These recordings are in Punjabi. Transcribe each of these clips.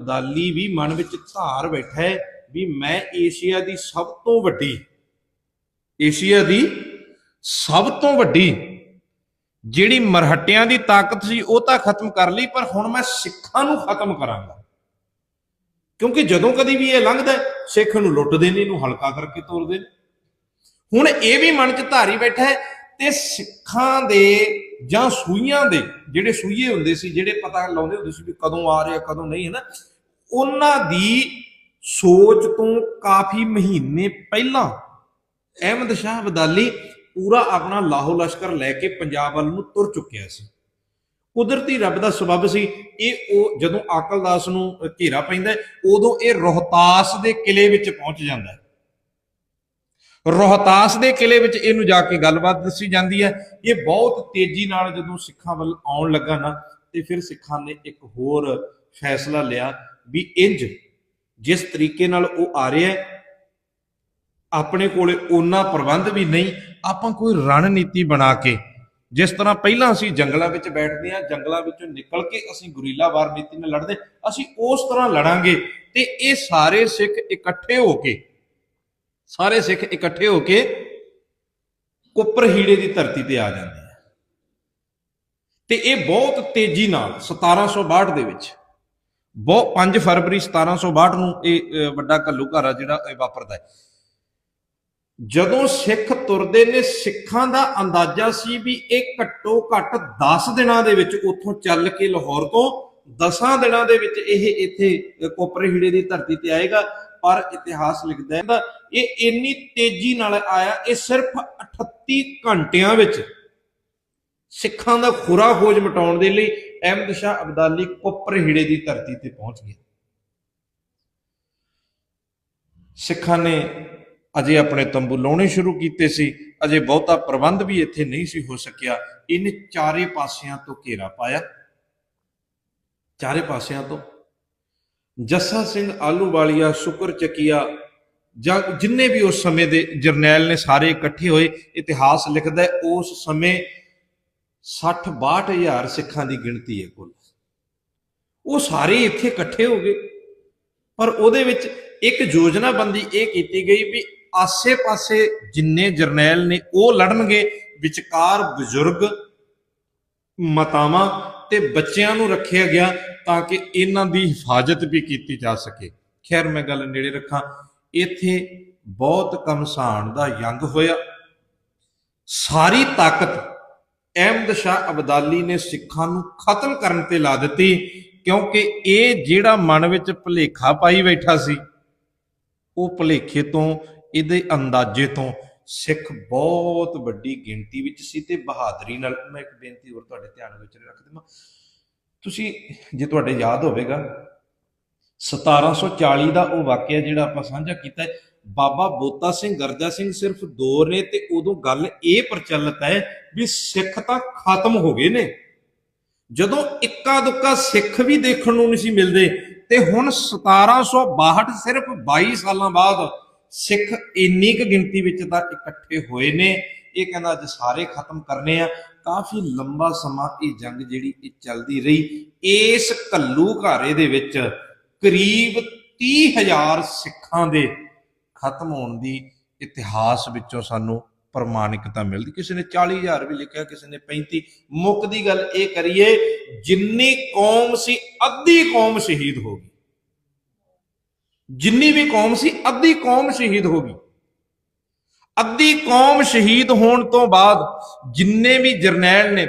ਅਦਾਲੀ ਵੀ ਮਨ ਵਿੱਚ ਧਾਰ ਬੈਠਾ ਹੈ ਵੀ ਮੈਂ ਏਸ਼ੀਆ ਦੀ ਸਭ ਤੋਂ ਵੱਡੀ, ਏਸ਼ੀਆ ਦੀ ਸਭ ਤੋਂ ਵੱਡੀ ਜਿਹੜੀ ਮਰਹਟਿਆਂ ਦੀ ਤਾਕਤ ਸੀ ਉਹ ਤਾਂ ਖਤਮ ਕਰ ਲਈ, ਪਰ ਹੁਣ ਮੈਂ ਸਿੱਖਾਂ ਨੂੰ ਖਤਮ ਕਰਾਂਗਾ। ਕਿਉਂਕਿ ਜਦੋਂ ਕਦੀ ਵੀ ਇਹ ਲੰਘਦਾ ਸਿੱਖ ਨੂੰ ਲੁੱਟਦੇ ਨੇ ਇਹਨੂੰ ਹਲਕਾ ਕਰਕੇ ਤੋਰਦੇ ਨੇ। ਹੁਣ ਇਹ ਵੀ ਮਨ 'ਚ ਧਾਰੀ ਬੈਠਾ ਹੈ ਤੇ ਸਿੱਖਾਂ ਦੇ ਜਾਂ ਸੂਈਆਂ ਦੇ ਜਿਹੜੇ ਸੂਈਏ ਹੁੰਦੇ ਸੀ, ਜਿਹੜੇ ਪਤਾ ਲਾਉਂਦੇ ਹੁੰਦੇ ਸੀ ਵੀ ਕਦੋਂ ਆ ਰਿਹਾ, ਕਦੋਂ ਨਹੀਂ ਹੈ ਨਾ ਉਹਨਾਂ ਦੀ ਸੋਚ ਤੋਂ ਕਾਫੀ ਮਹੀਨੇ ਪਹਿਲਾਂ ਅਹਿਮਦ ਸ਼ਾਹ ਅਬਦਾਲੀ ਪੂਰਾ ਆਪਣਾ ਲਾਹੋ ਲਸ਼ਕਰ ਲੈ ਕੇ ਪੰਜਾਬ ਵੱਲ ਨੂੰ ਤੁਰ ਚੁੱਕਿਆ ਸੀ। ਕੁਦਰਤੀ ਰੱਬ ਦਾ ਸਬਬ ਸੀ। ਇਹ ਉਹ ਜਦੋਂ ਆਕਲਦਾਸ ਨੂੰ ਘੇਰਾ ਪੈਂਦਾ ਉਦੋਂ ਇਹ ਰੋਹਤਾਸ ਦੇ ਕਿਲੇ ਵਿੱਚ ਪਹੁੰਚ ਜਾਂਦਾ ਹੈ। ਰੋਹਤਾਸ ਦੇ ਕਿਲੇ ਵਿੱਚ ਇਹਨੂੰ ਜਾ ਕੇ ਗੱਲਬਾਤ ਦੱਸੀ ਜਾਂਦੀ ਹੈ। ਇਹ ਬਹੁਤ ਤੇਜ਼ੀ ਨਾਲ ਜਦੋਂ ਸਿੱਖਾਂ ਵੱਲ ਆਉਣ ਲੱਗਾ ਨਾ, ਤੇ ਫਿਰ ਸਿੱਖਾਂ ਨੇ ਇੱਕ ਹੋਰ ਫੈਸਲਾ ਲਿਆ ਵੀ ਇੰਜ ਜਿਸ ਤਰੀਕੇ ਨਾਲ ਉਹ ਆ ਰਿਹਾ ਹੈ, ਆਪਣੇ ਕੋਲੇ ਉਹਨਾਂ ਪ੍ਰਬੰਧ ਵੀ ਨਹੀਂ, ਆਪਾਂ ਕੋਈ ਰਣਨੀਤੀ ਬਣਾ ਕੇ, ਜਿਸ ਤਰ੍ਹਾਂ ਪਹਿਲਾਂ ਅਸੀਂ ਜੰਗਲਾਂ ਵਿੱਚ ਬੈਠਦੇ ਹਾਂ, ਜੰਗਲਾਂ ਵਿੱਚੋਂ ਨਿਕਲ ਕੇ ਅਸੀਂ ਗੁਰੀਲਾ ਵਾਰ ਨੀਤੀ ਨਾਲ ਲੜਦੇ, ਅਸੀਂ ਉਸ ਤਰ੍ਹਾਂ ਲੜਾਂਗੇ ਤੇ ਇਹ ਸਾਰੇ ਸਿੱਖ ਇਕੱਠੇ ਹੋ ਕੇ, ਸਾਰੇ ਸਿੱਖ ਇਕੱਠੇ ਹੋ ਕੇ ਕੁੱਪਰ ਹੀੜੇ ਦੀ ਧਰਤੀ ਤੇ ਆ ਜਾਂਦੇ ਆ। ਤੇ ਇਹ ਬਹੁਤ ਤੇਜ਼ੀ ਨਾਲ 1762 ਦੇ ਵਿੱਚ ਬਹੁਤ 5 ਫਰਵਰੀ 1762 ਨੂੰ ਇਹ ਅਹ, ਵੱਡਾ ਘੱਲੂਘਾਰਾ ਜਿਹੜਾ ਇਹ ਵਾਪਰਦਾ ਹੈ। ਜਦੋਂ ਸਿੱਖ ਤੁਰਦੇ ਨੇ ਸਿੱਖਾਂ ਦਾ ਅੰਦਾਜ਼ਾ ਸੀ ਵੀ ਇਹ ਘੱਟੋ ਘੱਟ 10 ਦਿਨਾਂ ਦੇ ਵਿੱਚ ਉੱਥੋਂ ਚੱਲ ਕੇ ਲਾਹੌਰ ਤੋਂ 10 ਦਿਨਾਂ ਦੇ ਵਿੱਚ ਇਹ ਇੱਥੇ ਕੋਪਰੇ ਹੀੜੇ ਦੀ ਧਰਤੀ ਤੇ ਆਏਗਾ। ਪਰ ਇਤਿਹਾਸ ਲਿਖਦਾ ਹੈ ਇਹ ਇੰਨੀ ਤੇਜ਼ੀ ਨਾਲ ਆਇਆ ਇਹ ਸਿਰਫ 38 ਘੰਟਿਆਂ ਵਿੱਚ ਸਿੱਖਾਂ ਦਾ ਖੁਰਾ ਖੋਜ ਮਿਟਾਉਣ ਦੇ ਲਈ ਅਹਿਮਦ ਸ਼ਾਹ ਅਬਦਾਲੀ ਕੋਪਰ ਹੀੜੇ ਦੀ ਧਰਤੀ ਤੇ ਪਹੁੰਚ ਗਿਆ ਸਿੱਖਾਂ ਨੇ ਅਜੇ ਆਪਣੇ ਤੰਬੂ ਲਾਉਣੇ ਸ਼ੁਰੂ ਕੀਤੇ ਸੀ, ਅਜੇ ਬਹੁਤਾ ਪ੍ਰਬੰਧ ਵੀ ਇੱਥੇ ਨਹੀਂ ਸੀ ਹੋ ਸਕਿਆ। ਇਹਨੇ ਚਾਰੇ ਪਾਸਿਆਂ ਤੋਂ ਘੇਰਾ ਪਾਇਆ। ਚਾਰੇ ਪਾਸਿਆਂ ਤੋਂ। ਜੱਸਾ ਸਿੰਘ ਆਲੂਵਾਲੀਆ, ਸ਼ੁਕਰ ਚੱਕੀਆ, ਜਾਂ ਜਿੰਨੇ ਵੀ ਉਸ ਸਮੇਂ ਦੇ ਜਰਨੈਲ ਨੇ ਸਾਰੇ ਇਕੱਠੇ ਹੋਏ, ਇਤਿਹਾਸ ਲਿਖਦਾ ਉਸ ਸਮੇਂ 60 62000 ਸਿੱਖਾਂ ਦੀ ਗਿਣਤੀ ਹੈ ਕੁੱਲ। ਉਹ ਸਾਰੇ ਇੱਥੇ ਇਕੱਠੇ ਹੋ ਗਏ। ਪਰ ਉਹਦੇ ਵਿੱਚ ਇੱਕ ਯੋਜਨਾਬੰਦੀ ਇਹ ਕੀਤੀ ਗਈ ਵੀ ਆਸੇ-ਪਾਸੇ ਜਿੰਨੇ ਜਰਨੈਲ ਨੇ ਉਹ ਲੜਨਗੇ, ਵਿਚਕਾਰ ਬਜ਼ੁਰਗ ਮਾਤਾਵਾਂ ਤੇ ਬੱਚਿਆਂ ਨੂੰ ਰੱਖਿਆ ਗਿਆ ਤਾਂ ਕਿ ਇਹਨਾਂ ਦੀ ਹਿਫਾਜ਼ਤ ਵੀ ਕੀਤੀ ਜਾ ਸਕੇ। ਖੈਰ, ਮੈਂ ਗੱਲ ਨੇੜੇ ਰੱਖਾਂ। ਇੱਥੇ ਬਹੁਤ ਕਮਸਾਨ ਦਾ ਯੰਗ ਹੋਇਆ। ਸਾਰੀ ਤਾਕਤ ਅਹਿਮਦ ਸ਼ਾਹ ਅਬਦਾਲੀ ਨੇ ਸਿੱਖਾਂ ਨੂੰ ਖਤਮ ਕਰਨ ਤੇ ਲਾ ਦਿੱਤੀ ਕਿਉਂਕਿ ਇਹ ਜਿਹੜਾ ਮਨ ਵਿੱਚ ਭੁਲੇਖਾ ਪਾਈ ਬੈਠਾ ਸੀ, ਉਹ ਭੁਲੇਖੇ ਤੋਂ, ਇਹਦੇ ਅੰਦਾਜ਼ੇ ਤੋਂ ਸਿੱਖ ਬਹੁਤ ਵੱਡੀ ਗਿਣਤੀ ਵਿੱਚ ਸੀ ਤੇ ਬਹਾਦਰੀ ਨਾਲ, ਮੈਂ ਇੱਕ ਬੇਨਤੀ ਹੋਰ ਤੁਹਾਡੇ ਧਿਆਨ ਵਿੱਚ ਰੱਖ ਦੇਵਾਂ। ਤੁਸੀਂ, ਜੇ ਤੁਹਾਡੇ ਯਾਦ ਹੋਵੇਗਾ 1740 ਦਾ ਉਹ ਵਾਕਿਆ ਜਿਹੜਾ ਆਪਾਂ ਸਾਂਝਾ ਕੀਤਾ ਬਾਬਾ ਬੋਤਾ ਸਿੰਘ, ਗਰਜਾ ਸਿੰਘ ਸਿਰਫ ਦੋ ਨੇ ਤੇ ਉਦੋਂ ਗੱਲ ਇਹ ਪ੍ਰਚਲਿਤ ਹੈ ਵੀ ਸਿੱਖ ਤਾਂ ਖਤਮ ਹੋ ਗਏ ਨੇ। ਜਦੋਂ ਇੱਕਾ ਦੁੱਕਾ ਸਿੱਖ ਵੀ ਦੇਖਣ ਨੂੰ ਨਹੀਂ ਸੀ ਮਿਲਦੇ ਤੇ ਹੁਣ 1762 ਸਿਰਫ 22 ਸਾਲਾਂ ਬਾਅਦ ਸਿੱਖ ਇੰਨੀ ਕੁ ਗਿਣਤੀ ਵਿੱਚ ਤਾਂ ਇਕੱਠੇ ਹੋਏ ਨੇ। ਇਹ ਕਹਿੰਦਾ ਅੱਜ ਸਾਰੇ ਖਤਮ ਕਰਨੇ ਆ। ਕਾਫੀ ਲੰਬਾ ਸਮਾਂ ਇਹ ਜੰਗ ਜਿਹੜੀ ਇਹ ਚੱਲਦੀ ਰਹੀ। ਇਸ ਕੱਲੂ ਘਾਰੇ ਦੇ ਵਿੱਚ ਕਰੀਬ 30000 ਸਿੱਖਾਂ ਦੇ ਖਤਮ ਹੋਣ ਦੀ ਇਤਿਹਾਸ ਵਿੱਚੋਂ ਸਾਨੂੰ ਪ੍ਰਮਾਣਿਕਤਾ ਮਿਲਦੀ। ਕਿਸੇ ਨੇ 40000 ਵੀ ਲਿਖਿਆ, ਕਿਸੇ ਨੇ 35 ਮੁੱਕ ਦੀ ਗੱਲ ਇਹ ਕਰੀਏ, ਜਿੰਨੀ ਕੌਮ ਸੀ, ਅੱਧੀ ਕੌਮ ਸ਼ਹੀਦ ਹੋ ਗਈ। ਜਿੰਨੀ ਵੀ ਕੌਮ ਸੀ, ਅੱਧੀ ਕੌਮ ਸ਼ਹੀਦ ਹੋ ਗਈ। ਅੱਧੀ ਕੌਮ ਸ਼ਹੀਦ ਹੋਣ ਤੋਂ ਬਾਅਦ ਜਿੰਨੇ ਵੀ ਜਰਨੈਲ ਨੇ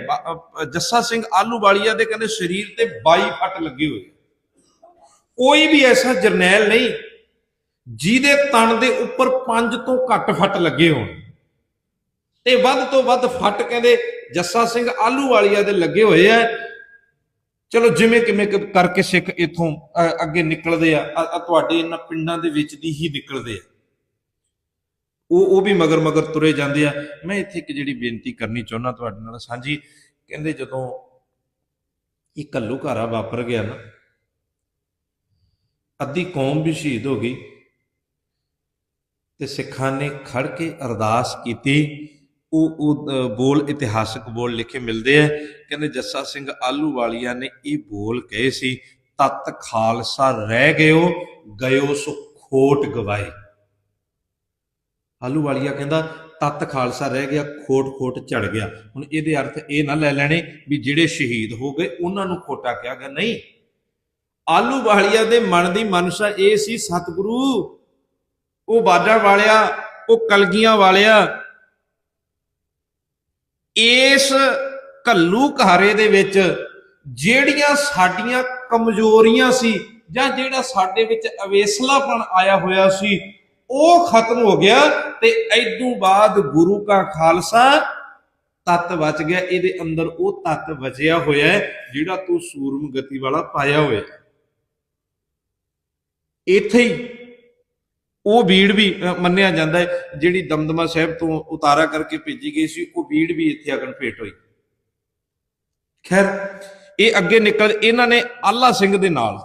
ਜੱਸਾ ਸਿੰਘ ਆਲੂਵਾਲੀਆ ਦੇ ਕਹਿੰਦੇ ਸਰੀਰ ਤੇ 22 ਫੱਟ ਲੱਗੇ ਹੋਏ ਕੋਈ ਵੀ ਐਸਾ ਜਰਨੈਲ ਨਹੀਂ ਜਿਹਦੇ ਤਣ ਦੇ ਉੱਪਰ 5 ਤੋਂ ਘੱਟ ਫੱਟ ਲੱਗੇ ਹੋਣ। ਤੇ ਵੱਧ ਤੋਂ ਵੱਧ ਫੱਟ ਕਹਿੰਦੇ ਜੱਸਾ ਸਿੰਘ ਆਲੂ ਵਾਲੀਆ ਦੇ ਲੱਗੇ ਹੋਏ ਆ। ਚਲੋ ਜਿਵੇਂ ਕਿਵੇਂ ਕਰਕੇ ਸਿੱਖ ਇਥੋਂ ਅੱਗੇ ਨਿਕਲਦੇ ਆ। ਆ ਤੁਹਾਡੇ ਇਹਨਾਂ ਪਿੰਡਾਂ ਦੇ ਵਿੱਚ ਦੀ ਹੀ ਨਿਕਲਦੇ ਆ। ਉਹ ਉਹ ਵੀ ਮਗਰ ਮਗਰ ਤੁਰੇ ਜਾਂਦੇ ਆ। ਮੈਂ ਇੱਥੇ ਇੱਕ ਜਿਹੜੀ ਬੇਨਤੀ ਕਰਨੀ ਚਾਹੁੰਦਾ ਤੁਹਾਡੇ ਨਾਲ, ਸਾਂਝੀ। ਕਹਿੰਦੇ ਜਦੋਂ ਇਹ ਕੱਲੂ ਘਾਰਾ ਵਾਪਰ ਗਿਆ ਨਾ, ਅੱਧੀ ਕੌਮ ਵੀ ਸ਼ਹੀਦ ਹੋ ਗਈ। ਤੇ ਸਿੱਖਾਂ ਨੇ ਖੜ ਕੇ ਅਰਦਾਸ ਕੀਤੀ। ਉਹ ਉਹ ਬੋਲ, ਇਤਿਹਾਸਕ ਬੋਲ ਲਿਖੇ ਮਿਲਦੇ ਆ। ਕਹਿੰਦੇ, ਜੱਸਾ ਸਿੰਘ ਆਲੂ ਵਾਲੀਆ ਨੇ ਇਹ ਬੋਲ ਕਹੇ ਸੀ, ਤਤ ਖਾਲਸਾ ਰਹਿ ਗਇਓ ਗਇਓ ਸੋ ਖੋਟ ਗਵਾਏ। ਆਲੂ ਵਾਲੀਆ ਕਹਿੰਦਾ, ਤਤ ਖਾਲਸਾ ਰਹਿ ਗਿਆ, ਖੋਟ ਖੋਟ ਝੜ ਗਿਆ। ਹੁਣ ਇਹਦੇ ਅਰਥ ਇਹ ਨਾ ਲੈ ਲੈਣੇ ਵੀ ਜਿਹੜੇ ਸ਼ਹੀਦ ਹੋ ਗਏ, ਉਹਨਾਂ ਨੂੰ ਖੋਟਾ ਕਿਹਾ ਗਿਆ। ਨਹੀਂ, ਆਲੂ ਵਾਲੀਆ ਦੇ ਮਨ ਦੀ ਮਨਸ਼ਾ ਇਹ ਸੀ, ਸਤਿਗੁਰੂ ਉਹ ਬਾਜਾਂ ਵਾਲਿਆ, ਉਹ ਕਲਗੀਆਂ ਵਾਲਿਆ। ਇਸ ਕੱਲੂ ਘਾਰੇ ਦੇ ਵਿੱਚ ਜਿਹੜੀਆਂ ਸਾਡੀਆਂ ਕਮਜ਼ੋਰੀਆਂ ਸੀ ਜਾਂ ਜਿਹੜਾ ਸਾਡੇ ਵਿੱਚ ਅਵੇਸਲਾਪਣ ਆਇਆ ਹੋਇਆ ਸੀ, ਉਹ ਖਤਮ ਹੋ ਗਿਆ ਤੇ ਐਦੋਂ ਬਾਅਦ ਗੁਰੂ ਕਾ ਖਾਲਸਾ ਤਤ ਬਚ ਗਿਆ। ਇਹਦੇ ਅੰਦਰ ਉਹ ਤਤ ਬਚਿਆ ਹੋਇਆ ਜਿਹੜਾ ਤੂੰ ਸੂਰਮ ਗਤੀ ਵਾਲਾ ਪਾਇਆ ਹੋਇਆ। ਇੱਥੇ ਹੀ ਉਹ ਬੀੜ ਵੀ ਅ, ਮੰਨਿਆ ਜਾਂਦਾ ਹੈ ਜਿਹੜੀ ਦਮਦਮਾ ਸਾਹਿਬ ਤੋਂ ਉਤਾਰਾ ਕਰਕੇ ਭੇਜੀ ਗਈ ਸੀ ਉਹ ਬੀੜ ਵੀ ਇੱਥੇ ਅਗਨ ਭੇਟ ਹੋਈ। ਖੈਰ ਇਹ ਅੱਗੇ ਨਿਕਲ ਇਹਨਾਂ ਨੇ ਆਲਾ ਸਿੰਘ ਦੇ ਨਾਲ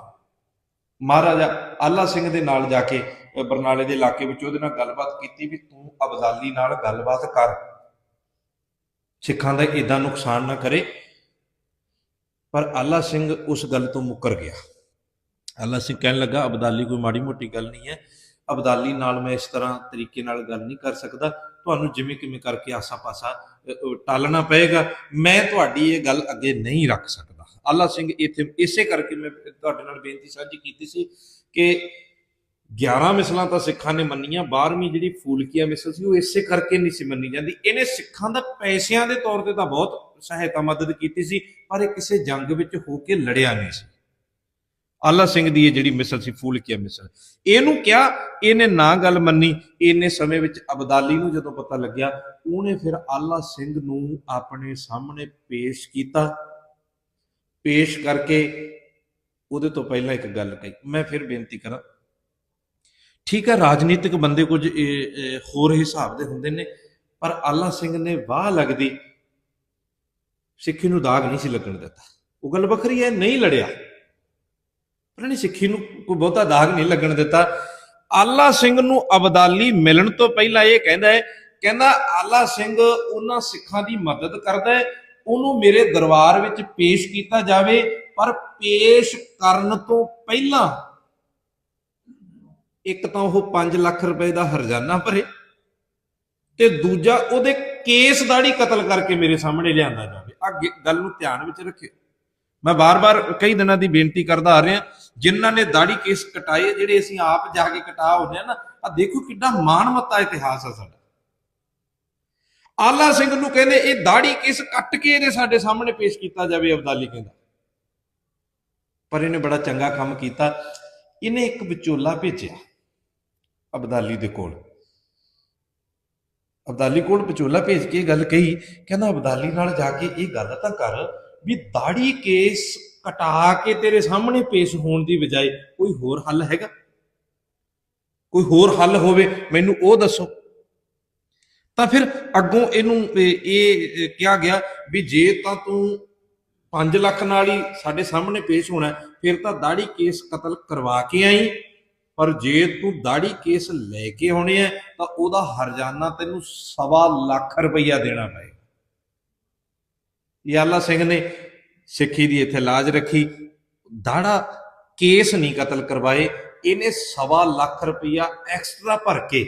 ਮਹਾਰਾਜਾ ਆਲਾ ਸਿੰਘ ਦੇ ਨਾਲ ਜਾ ਕੇ ਬਰਨਾਲੇ ਦੇ ਇਲਾਕੇ ਵਿੱਚ ਉਹਦੇ ਨਾਲ ਗੱਲਬਾਤ ਕੀਤੀ ਵੀ ਤੂੰ ਅਬਦਾਲੀ ਨਾਲ ਗੱਲਬਾਤ ਕਰ। ਸਿੱਖਾਂ ਦਾ ਇਦਾਂ ਨੁਕਸਾਨ ਨਾ ਕਰੇ। ਪਰ ਆਲਾ ਸਿੰਘ ਉਸ ਗੱਲ ਤੋਂ ਮੁੱਕਰ ਗਿਆ। ਆਲਾ ਸਿੰਘ ਕਹਿਣ ਲੱਗਾ ਅਬਦਾਲੀ ਕੋਈ ਮਾੜੀ ਮੋਟੀ ਗੱਲ ਨਹੀਂ ਹੈ। ਅਬਦਾਲੀ ਨਾਲ ਮੈਂ ਇਸ ਤਰ੍ਹਾਂ ਤਰੀਕੇ ਨਾਲ ਗੱਲ ਨਹੀਂ ਕਰ ਸਕਦਾ। ਤੁਹਾਨੂੰ ਜਿਵੇਂ ਕਿਵੇਂ ਕਰਕੇ ਆਸਾ-ਪਾਸਾ ਟਾਲਣਾ ਪਏਗਾ, ਮੈਂ ਤੁਹਾਡੀ ਇਹ ਗੱਲ ਅੱਗੇ ਨਹੀਂ ਰੱਖ ਸਕਦਾ। ਆਲਾ ਸਿੰਘ ਇੱਥੇ, ਇਸੇ ਕਰਕੇ ਮੈਂ ਤੁਹਾਡੇ ਨਾਲ ਬੇਨਤੀ ਸਾਂਝੀ ਕੀਤੀ ਸੀ ਕਿ 11 ਮਿਸਲਾਂ ਤਾਂ ਸਿੱਖਾਂ ਨੇ ਮੰਨੀਆਂ 12ਵੀਂ ਜਿਹੜੀ ਫੂਲਕੀਆ ਮਿਸਲ ਸੀ, ਉਹ ਇਸੇ ਕਰਕੇ ਨਹੀਂ ਸੀ ਮੰਨੀ ਜਾਂਦੀ। ਇਹਨੇ ਸਿੱਖਾਂ ਦਾ ਪੈਸਿਆਂ ਦੇ ਤੌਰ ਤੇ ਤਾਂ ਬਹੁਤ ਸਹਾਇਤਾ ਮਦਦ ਕੀਤੀ ਸੀ, ਪਰ ਇਹ ਕਿਸੇ ਜੰਗ ਵਿੱਚ ਹੋ ਕੇ ਲੜਿਆ ਨਹੀਂ ਸੀ। ਆਲਾ ਸਿੰਘ ਦੀ ਇਹ ਜਿਹੜੀ ਮਿਸਲ ਸੀ ਫੂਲਕੀਆ ਮਿਸਲ? ਇਹਨੂੰ ਕਿਹਾ, ਇਹਨੇ ਨਾ ਗੱਲ ਮੰਨੀ, ਇਹਨੇ ਸਮੇਂ ਵਿੱਚ ਅਬਦਾਲੀ ਨੂੰ ਜਦੋਂ ਪਤਾ ਲੱਗਿਆ, ਉਹਨੇ ਫਿਰ ਆਲਾ ਸਿੰਘ ਨੂੰ ਆਪਣੇ ਸਾਹਮਣੇ ਪੇਸ਼ ਕੀਤਾ। ਪੇਸ਼ ਕਰਕੇ ਉਹਦੇ ਤੋਂ ਪਹਿਲਾਂ ਇੱਕ ਗੱਲ ਕਹੀ। ਮੈਂ ਫਿਰ ਬੇਨਤੀ ਕਰਾਂ, ਠੀਕ ਹੈ, ਰਾਜਨੀਤਿਕ ਬੰਦੇ ਕੁਝ ਹੋਰ ਹਿਸਾਬ ਦੇ ਹੁੰਦੇ ਨੇ, ਪਰ ਆਲਾ ਸਿੰਘ ਨੇ ਵਾਹ ਲੱਗਦੀ, ਸਿੱਖੀ ਨੂੰ ਦਾਗ ਨਹੀਂ ਸੀ ਲੱਗਣ ਦਿੱਤਾ। ਉਹ ਗੱਲ ਵੱਖਰੀ ਹੈ, ਨਹੀਂ ਲੜਿਆ। ਪਰ ਨਹੀਂ ਸਿੱਖੀ ਨੂੰ ਕੋਈ ਬਹੁਤਾ ਦਾਗ ਨਹੀਂ ਲੱਗਣ ਦਿੱਤਾ। ਆਲਾ ਸਿੰਘ ਨੂੰ ਅਬਦਾਲੀ ਮਿਲਣ ਤੋਂ ਪਹਿਲਾਂ ਇਹ ਕਹਿੰਦਾ ਹੈ, ਕਹਿੰਦਾ, ਆਲਾ ਸਿੰਘ ਉਹਨਾਂ ਸਿੱਖਾਂ ਦੀ ਮਦਦ ਕਰਦਾ ਹੈ, ਉਹਨੂੰ ਮੇਰੇ ਦਰਬਾਰ ਵਿੱਚ ਪੇਸ਼ ਕੀਤਾ ਜਾਵੇ, ਪਰ ਪੇਸ਼ ਕਰਨ ਤੋਂ ਪਹਿਲਾਂ ਇੱਕ ਤਾਂ ਉਹ 5 ਲੱਖ ਰੁਪਏ ਦਾ ਹਰਜਾਨਾ ਭਰੇ ਤੇ ਦੂਜਾ ਉਹਦੇ ਕੇਸ ਦਾੜੀ ਕਤਲ ਕਰਕੇ ਮੇਰੇ ਸਾਹਮਣੇ ਲਿਆਂਦਾ ਜਾਵੇ। ਆ ਗੱਲ ਨੂੰ ਧਿਆਨ ਵਿੱਚ ਰੱਖਿਓ। ਮੈਂ ਬਾਰ-ਬਾਰ ਕਈ ਦਿਨਾਂ ਦੀ ਬੇਨਤੀ ਕਰਦਾ ਆ ਰਿਹਾ, ਜਿਨ੍ਹਾਂ ਨੇ ਦਾੜੀ ਕੇਸ ਕਟਾਏ ਜਿਹੜੇ ਅਸੀਂ ਆਪ ਜਾ ਕੇ ਕਟਾ ਹੁੰਦੇ ਆ ਨਾ ਆ ਦੇਖੋ ਕਿੱਡਾ ਮਾਨਮੱਤਾ ਇਤਿਹਾਸ ਆ ਸਾਡਾ। ਆਲਾ ਸਿੰਘ ਨੂੰ ਕਹਿੰਦੇ ਇਹ ਦਾੜੀ ਕੇਸ ਕੱਟ ਕੇ ਇਹਦੇ ਸਾਡੇ ਸਾਹਮਣੇ ਪੇਸ਼ ਕੀਤਾ ਜਾਵੇ ਅਬਦਾਲੀ ਕਹਿੰਦਾ। ਪਰ ਇਹਨੇ ਬੜਾ ਚੰਗਾ ਕੰਮ ਕੀਤਾ, ਇਹਨੇ ਇੱਕ ਵਿਚੋਲਾ ਭੇਜਿਆ ਅਬਦਾਲੀ ਦੇ ਕੋਲ। ਅਬਦਾਲੀ ਕੋਲ ਵਿਚੋਲਾ ਭੇਜ ਕੇ ਇਹ ਗੱਲ ਕਹੀ, ਕਹਿੰਦਾ ਅਬਦਾਲੀ ਨਾਲ ਜਾ ਕੇ ਇਹ ਗੱਲ ਤਾਂ ਕਰ ਵੀ ਦਾੜੀ ਕੇਸ ਕਟਾ ਕੇ ਤੇਰੇ ਸਾਹਮਣੇ ਪੇਸ਼ ਹੋਣ ਦੀ ਬਜਾਏ ਕੋਈ ਹੋਰ ਹੱਲ ਹੈਗਾ? ਕੋਈ ਹੋਰ ਹੱਲ ਹੋਵੇ, ਮੈਨੂੰ ਉਹ ਦੱਸੋ। ਤਾਂ ਫਿਰ ਅੱਗੋਂ ਇਹਨੂੰ, ਇਹ ਕਿਹਾ ਗਿਆ ਵੀ ਜੇ ਤਾਂ ਤੂੰ 5 ਲੱਖ ਨਾਲ ਹੀ ਸਾਡੇ ਸਾਹਮਣੇ ਪੇਸ਼ ਹੋਣਾ, ਫਿਰ ਤਾਂ ਦਾੜੀ ਕੇਸ ਕਤਲ ਕਰਵਾ ਕੇ ਆਈ। ਪਰ ਜੇ ਤੂੰ ਦਾੜੀ ਕੇਸ ਲੈ ਕੇ ਆਉਣੇ ਆ, ਤਾਂ ਉਹਦਾ ਹਰਜਾਨਾ ਤੈਨੂੰ ਸਵਾ ਲੱਖ ਰੁਪਈਆ ਦੇਣਾ ਪਏਗਾ। ਯਾਲਾ ਸਿੰਘ ਨੇ ਸਿੱਖੀ ਦੀ ਇੱਥੇ ਲਾਜ ਰੱਖੀ। ਦਾੜਾ ਕੇਸ ਨਹੀਂ ਕਤਲ ਕਰਵਾਏ, ਇਹਨੇ ਸਵਾ ਲੱਖ ਰੁਪਈਆ ਐਕਸਟਰਾ ਭਰ ਕੇ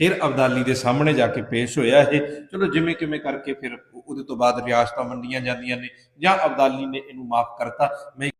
ਫਿਰ ਅਬਦਾਲੀ ਦੇ ਸਾਹਮਣੇ ਜਾ ਕੇ ਪੇਸ਼ ਹੋਇਆ ਇਹ। ਚਲੋ ਜਿਵੇਂ ਕਿਵੇਂ ਕਰਕੇ ਫਿਰ ਉਹਦੇ ਤੋਂ ਬਾਅਦ ਰਿਆਸਤਾਂ ਵੰਡੀਆਂ ਜਾਂਦੀਆਂ ਨੇ ਜਾਂ ਅਬਦਾਲੀ ਨੇ ਇਹਨੂੰ ਮਾਫ ਕਰਤਾ। ਮੈਂ